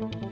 thank you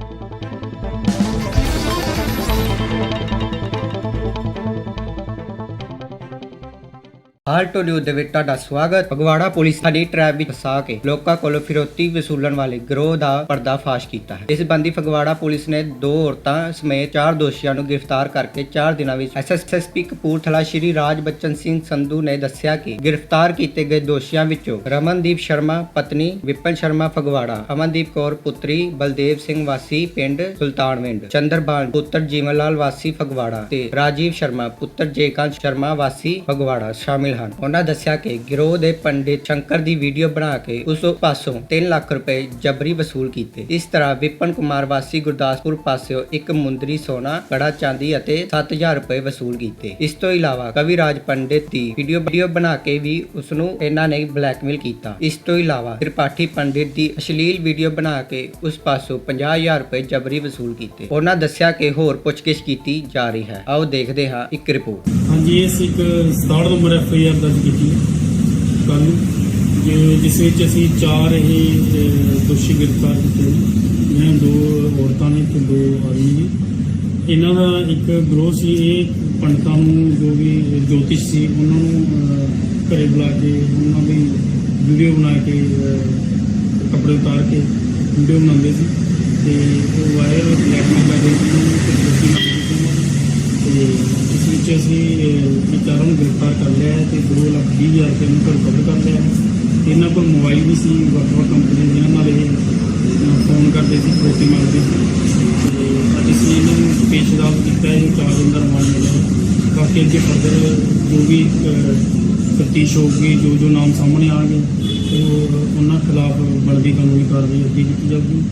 ਹਾਲ ਟੋਲਿਓ ਦੇ ਵਿੱਚ ਤੁਹਾਡਾ ਸਵਾਗਤ। ਫਗਵਾੜਾ ਪੁਲਿਸ ਹਨੀ ਟ੍ਰੈਪ ਵਿੱਚ ਫਸਾ ਕੇ ਲੋਕਾਂ ਕੋਲੋਂ ਫਿਰੋਤੀ ਵਸੂਲਣ ਵਾਲੇ ਗਰੋਹ ਦਾ ਪਰਦਾਫਾਸ਼ ਕੀਤਾ ਹੈ। ਇਸ ਬੰਦੀ ਫਗਵਾੜਾ ਪੁਲਿਸ ਨੇ ਦੋ ਔਰਤਾਂ ਸਮੇਤ ਚਾਰ ਦੋਸ਼ੀਆਂ ਨੂੰ ਗ੍ਰਿਫਤਾਰ ਕਰਕੇ 4 ਦਿਨਾਂ ਵਿੱਚ ਐਸਐਸਐਸਪੀ ਕਪੂਰਥਲਾ ਸ਼੍ਰੀ ਰਾਜ ਬੱਚਨ ਸਿੰਘ ਸੰਧੂ ਨੇ ਦੱਸਿਆ ਕਿ ਗ੍ਰਿਫਤਾਰ ਕੀਤੇ ਗਏ ਦੋਸ਼ੀਆਂ ਵਿੱਚੋਂ ਰਮਨਦੀਪ ਸ਼ਰਮਾ, ਪਤਨੀ ਵਿਪਨ ਸ਼ਰਮਾ ਫਗਵਾੜਾ, ਅਮਨਦੀਪ ਕੌਰ ਪੁੱਤਰੀ ਬਲਦੇਵ ਸਿੰਘ ਵਾਸੀ ਪਿੰਡ ਸੁਲਤਾਨਵਿੰਡ, ਚੰਦਰਬਾਨ ਪੁੱਤਰ ਜੀਵਨ ਲਾਲ ਵਾਸੀ ਫਗਵਾੜਾ ਤੇ ਰਾਜੀਵ ਸ਼ਰਮਾ ਪੁੱਤਰ ਜੇਕਾਂਤ ਸ਼ਰਮਾ ਵਾਸੀ ਫਗਵਾੜਾ ਸ਼ਾਮਿਲ ਹਨ। ਉਹਨਾਂ ਦੱਸਿਆ ਕਿ ਗਿਰੋਹ ਦੇ ਪੰਡਿਤ ਸ਼ੰਕਰ ਦੀ ਵੀਡੀਓ ਬਣਾ ਕੇ ਉਸ ਪਾਸੋਂ 3 ਲੱਖ ਰੁਪਏ ਜਬਰੀ ਵਸੂਲ ਕੀਤੇ। ਇਸ ਤਰ੍ਹਾਂ ਵਿਪਨ ਕੁਮਾਰ ਵਾਸੀ ਗੁਰਦਾਸਪੁਰ ਪਾਸਿਓ ਇੱਕ ਮੁੰਦਰੀ ਸੋਨਾ, ਕੜਾ, ਚਾਂਦੀ ਅਤੇ 7000 ਰੁਪਏ ਵਸੂਲ ਕੀਤੇ। ਇਸ ਤੋਂ ਇਲਾਵਾ ਕਵੀ ਰਾਜ ਪੰਡਿਤ ਦੀ ਵੀਡੀਓ ਵੀਡੀਓ ਬਣਾ ਕੇ ਵੀ ਉਸ ਨੂੰ ਇਹਨਾਂ ਨੇ ਬਲੈਕਮੇਲ ਕੀਤਾ। ਇਸ ਤੋਂ ਇਲਾਵਾ ਤ੍ਰਿਪਾਠੀ ਪੰਡਿਤ ਦੀ ਅਸ਼ਲੀਲ ਵੀਡੀਓ ਬਣਾ ਕੇ ਉਸ ਪਾਸੋਂ 50000 ਰੁਪਏ ਜਬਰੀ ਵਸੂਲ ਕੀਤੇ। ਉਹਨਾਂ ਦੱਸਿਆ ਕਿ ਹੋਰ ਪੁੱਛਗਿੱਛ ਕੀਤੀ ਜਾ ਰਹੀ ਹੈ। ਆਓ ਦੇਖਦੇ ਹਾਂ ਇੱਕ ਰਿਪੋਰਟ। ਹਾਂਜੀ ਇਸ ਇੱਕ 67 ਨੰਬਰ ਐਫ ਆਈ ਆਰ ਦਰਜ ਕੀਤੀ ਕੱਲ ਨੂੰ। ਜਿਸ ਵਿੱਚ ਅਸੀਂ ਚਾਰ ਇਹ ਦੋਸ਼ੀ ਗ੍ਰਿਫਤਾਰ ਕੀਤੇ ਨੇ। ਮੈਂ ਦੋ ਔਰਤਾਂ ਨੇ ਤੇ ਦੋ ਆਦਮੀ ਨੇ। ਇਹਨਾਂ ਦਾ ਇੱਕ ਗਰੋਹ ਸੀ ਇਹ ਪੰਡਤਾਂ ਨੂੰ ਜੋ ਵੀ ਜੋਤਿਸ਼ ਸੀ ਉਹਨਾਂ ਨੂੰ ਅਹ, ਘਰੇ ਬੁਲਾ ਕੇ ਉਹਨਾਂ ਦੀ ਵੀਡੀਓ ਬਣਾ ਕੇ ਕੱਪੜੇ ਉਤਾਰ ਕੇ ਵੀਡੀਓ ਬਣਾਉਂਦੇ ਸੀ। ਤੇ ਉਹ ਵਾਇਰਲ ਬਲੈਕਮੇਲ ਕਰਦੇ ਸੀ ਤੇ 2 ਲੱਖ ਵੀਹ ਹਜ਼ਾਰ ਰੁਪਏ ਨੂੰ ਰਿਕਵਰ ਕਰ ਲਿਆ ਹੈ ਇਹਨਾਂ ਕੋਲ ਮੋਬਾਈਲ ਵੀ ਸੀ ਵੱਖ ਵੱਖ ਕੰਪਨੀ ਜਿਨ੍ਹਾਂ ਨਾਲ ਇਹ ਫੋਨ ਕਰਦੇ ਸੀ ਪ੍ਰੋਟੀ ਮੰਗਦੇ ਸੀ। ਤੇ ਅੱਜ ਅਸੀਂ ਇਹਨਾਂ ਨੂੰ ਪੇਸ਼ ਪੇਸ਼ਦਾਰ ਕੀਤਾ ਹੈ ਚਾਰ ਦਿਨ ਦਾ ਰਿਮਾਂਡ ਮਿਲਿਆ। ਬਾਕੀ ਅੱਗੇ ਫਰਦਰ ਜੋ ਵੀ ਤਫਤੀਸ਼ ਹੋਊਗੀ, ਜੋ ਜੋ ਨਾਮ ਸਾਹਮਣੇ ਆਣਗੇ ਤੇ ਉਹ ਉਹਨਾਂ ਖਿਲਾਫ ਬਣਦੀ ਕਾਨੂੰਨੀ ਕਾਰਵਾਈ ਅੱਗੇ ਕੀਤੀ ਜਾਊਗੀ।